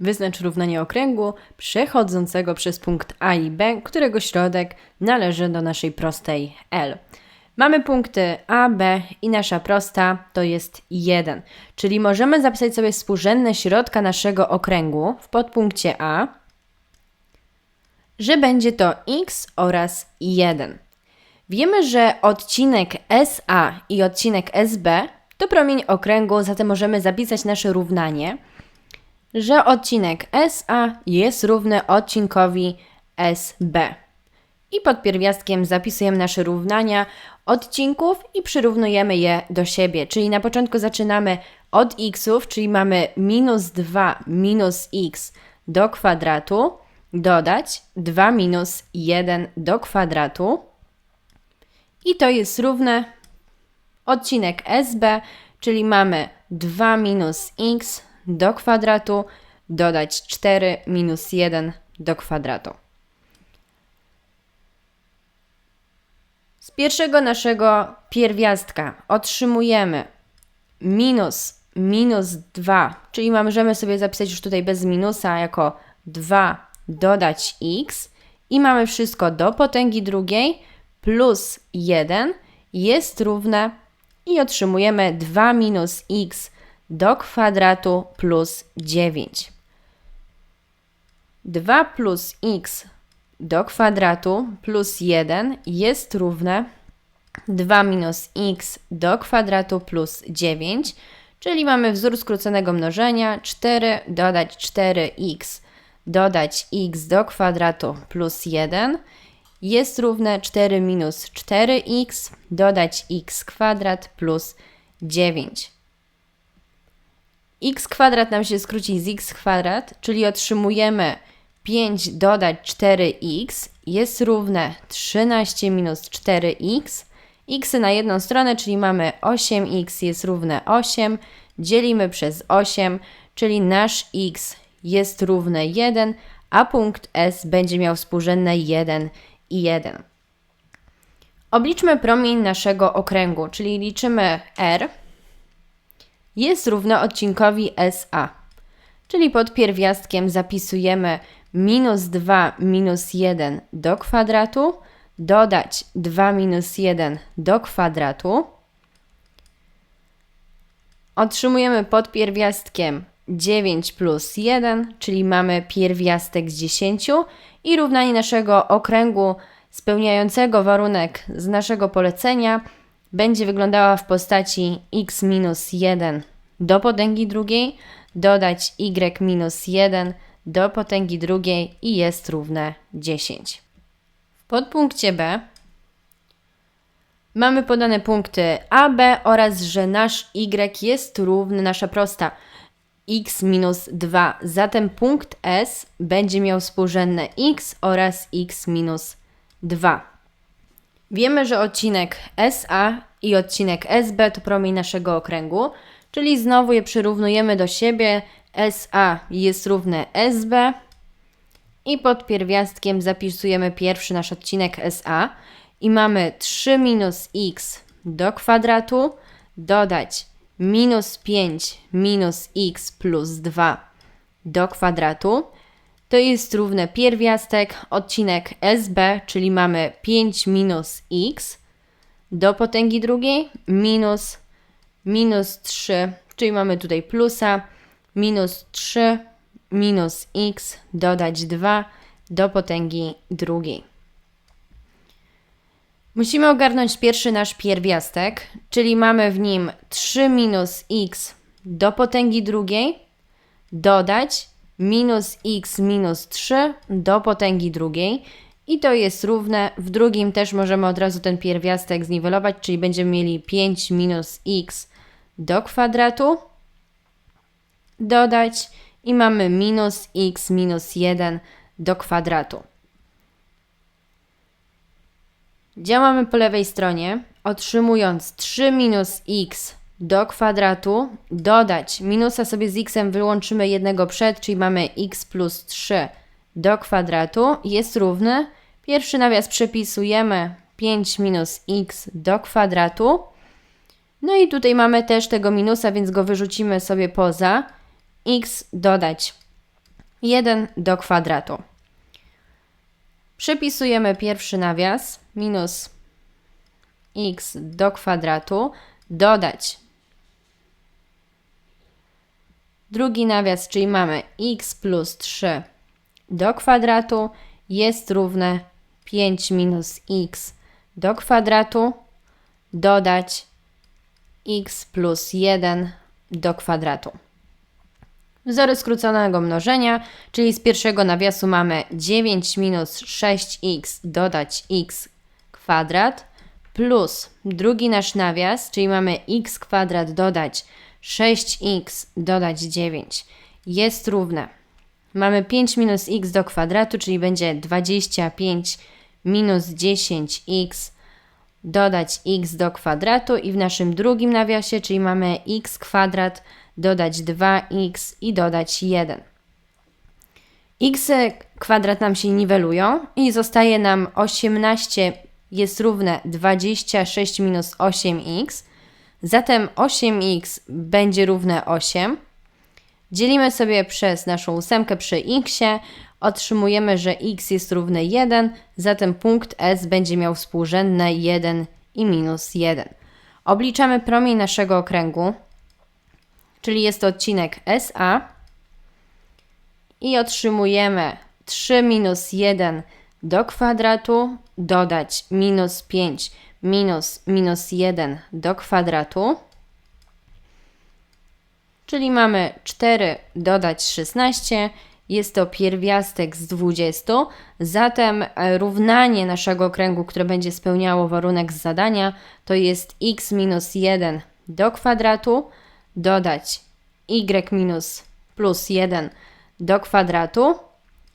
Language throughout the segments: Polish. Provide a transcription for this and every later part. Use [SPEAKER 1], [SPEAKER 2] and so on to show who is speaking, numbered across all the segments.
[SPEAKER 1] Wyznacz równanie okręgu przechodzącego przez punkt A i B, którego środek należy do naszej prostej L. Mamy punkty A, B i nasza prosta to jest 1, czyli możemy zapisać sobie współrzędne środka naszego okręgu w podpunkcie A, że będzie to x oraz 1. Wiemy, że odcinek SA i odcinek SB to promień okręgu, zatem możemy zapisać nasze równanie, że odcinek SA jest równy odcinkowi SB. I pod pierwiastkiem zapisujemy nasze równania odcinków i przyrównujemy je do siebie. Czyli na początku zaczynamy od xów, czyli mamy minus 2 minus x do kwadratu, dodać 2 minus 1 do kwadratu. I to jest równe odcinek SB, czyli mamy 2 minus x do kwadratu, dodać 4 minus 1 do kwadratu. Z pierwszego naszego pierwiastka otrzymujemy minus minus 2, czyli możemy sobie zapisać już tutaj bez minusa jako 2 dodać x i mamy wszystko do potęgi drugiej plus 1 jest równe i otrzymujemy 2 minus x do kwadratu plus 9. 2 plus x do kwadratu plus 1 jest równe 2 minus x do kwadratu plus 9, czyli mamy wzór skróconego mnożenia 4 dodać 4x dodać x do kwadratu plus 1 jest równe 4 minus 4x dodać x kwadrat plus 9. x kwadrat nam się skróci z x kwadrat, czyli otrzymujemy 5 dodać 4x jest równe 13 minus 4x. x na jedną stronę, czyli mamy 8x jest równe 8. Dzielimy przez 8, czyli nasz x jest równe 1, a punkt S będzie miał współrzędne 1 i 1. Obliczmy promień naszego okręgu, czyli liczymy R jest równe odcinkowi SA, czyli pod pierwiastkiem zapisujemy minus 2 minus 1 do kwadratu, dodać 2 minus 1 do kwadratu. Otrzymujemy pod pierwiastkiem 9 plus 1, czyli mamy pierwiastek z 10 i równanie naszego okręgu spełniającego warunek z naszego polecenia będzie wyglądała w postaci x minus 1 do potęgi drugiej, dodać y minus 1 do potęgi drugiej i jest równe 10. W podpunkcie B mamy podane punkty A, B oraz, że nasz y jest równy, nasza prosta x minus 2. Zatem punkt S będzie miał współrzędne x oraz x minus 2. Wiemy, że odcinek SA i odcinek SB to promień naszego okręgu, czyli znowu je przyrównujemy do siebie. SA jest równe SB i pod pierwiastkiem zapisujemy pierwszy nasz odcinek SA i mamy 3 minus x do kwadratu dodać minus 5 minus x plus 2 do kwadratu. To jest równe pierwiastek, odcinek SB, czyli mamy 5 minus x do potęgi drugiej minus minus 3, czyli mamy tutaj plusa, minus 3 minus x dodać 2 do potęgi drugiej. Musimy ogarnąć pierwszy nasz pierwiastek, czyli mamy w nim 3 minus x do potęgi drugiej, dodać minus x minus 3 do potęgi drugiej i to jest równe. W drugim też możemy od razu ten pierwiastek zniwelować, czyli będziemy mieli 5 minus x do kwadratu, dodać i mamy minus x minus 1 do kwadratu. Działamy po lewej stronie, otrzymując 3 minus x do kwadratu, dodać minusa sobie z x wyłączymy jednego przed, czyli mamy x plus 3 do kwadratu jest równy. Pierwszy nawias przepisujemy 5 minus x do kwadratu. No i tutaj mamy też tego minusa, więc go wyrzucimy sobie poza. x dodać 1 do kwadratu. Przepisujemy pierwszy nawias minus x do kwadratu, dodać drugi nawias, czyli mamy x plus 3 do kwadratu jest równe 5 minus x do kwadratu, dodać x plus 1 do kwadratu. Wzory skróconego mnożenia, czyli z pierwszego nawiasu mamy 9 minus 6x dodać x kwadrat plus drugi nasz nawias, czyli mamy x kwadrat dodać 6x dodać 9 jest równe. Mamy 5 minus x do kwadratu, czyli będzie 25 minus 10x dodać x do kwadratu i w naszym drugim nawiasie, czyli mamy x kwadrat dodać 2x i dodać 1. x kwadrat nam się niwelują i zostaje nam 18 jest równe 26 minus 8x. Zatem 8x będzie równe 8. Dzielimy sobie przez naszą ósemkę przy x, otrzymujemy, że x jest równe 1, zatem punkt S będzie miał współrzędne 1 i minus 1. Obliczamy promień naszego okręgu, czyli jest to odcinek SA i otrzymujemy 3 minus 1 do kwadratu, dodać minus 5 minus minus 1 do kwadratu, czyli mamy 4 dodać 16, jest to pierwiastek z 20, zatem e, równanie naszego okręgu, które będzie spełniało warunek z zadania, to jest x minus 1 do kwadratu, dodać y minus plus 1 do kwadratu.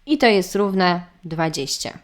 [SPEAKER 1] I to jest równe 20.